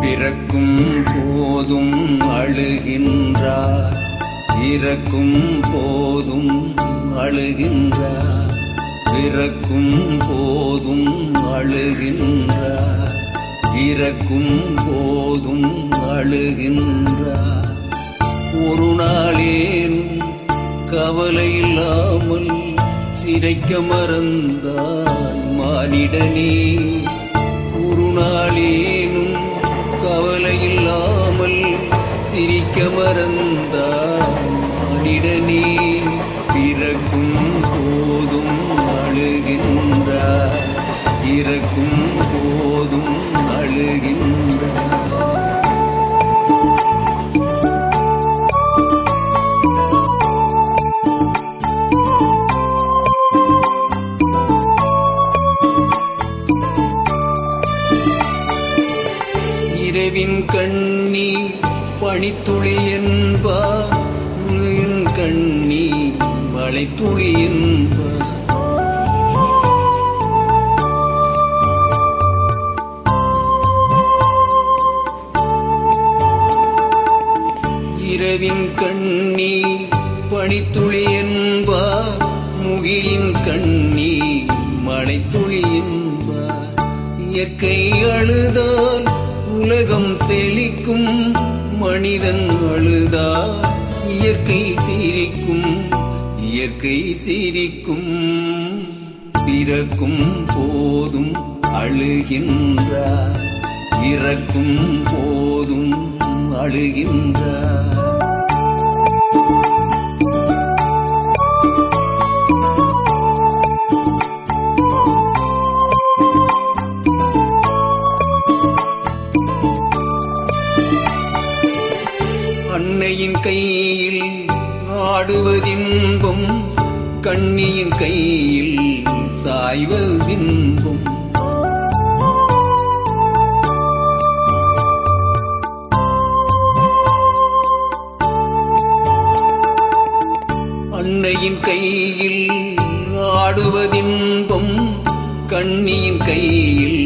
பிறக்கும் போதும் அழுகின்றார். இறக்கும் போதும் அழுகின்றார். பிறக்கும் போதும் அழுகின்றார். இறக்கும் போதும் அழுகின்றார். ஒரு நாளேன் கவலை இல்லாமல் சிதைக்க மறந்தாய் மானிடனே. ஒரு நாளே பிறக்கும் போதும் அழுகின்றார் இறக்கும் போதும் அழுகின்றார் இரவின் கண்ணீர் பனித்துளி என்பார் மலை துளியின்ப இரவின் கண்ணி பனித்துளி என்பார் முகிலின் கண்ணீர் மழைத்துளி என்பார். இயற்கை அழுதால் உலகம் செழிக்கும் மனிதன் அழுதால் இயற்கை சீரிக்கும். இயற்கை சிரிக்கும் பிறக்கும் போதும் அழுகின்றார். இறக்கும் போதும் அழுகின்றார். அன்னையின் கையில் ஆடுவதின்பும் கண்ணியின் கையில் சாய்வதின்பும். அன்னையின் கையில் ஆடுவதின்பும் கண்ணியின் கையில்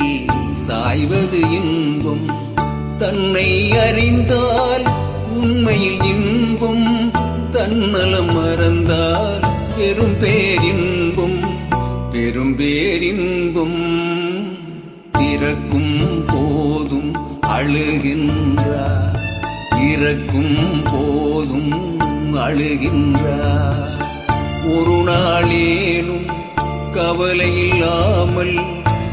சாய்வது இன்பும் தன்னை அறிந்தால் உண்மையில் இன்பம் தன்னலம் மறந்தால் பெரும் பேரின்பும் பெரும் பேரின்பும் பிறக்கும் போதும் அழுகின்றார். இறக்கும் போதும் அழுகின்றார். ஒரு நாளேனும் கவலை இல்லாமல்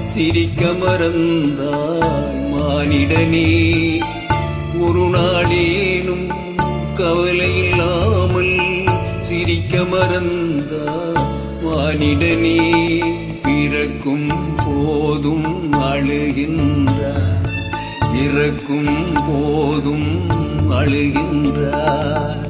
சிரிக்க மறந்தாய் மானிடனே. ஒரு நாளேனும் சிரிக்க மானிடனே பிறக்கும் போதும் அழுகின்றார் இறக்கும் போதும் அழுகின்றார்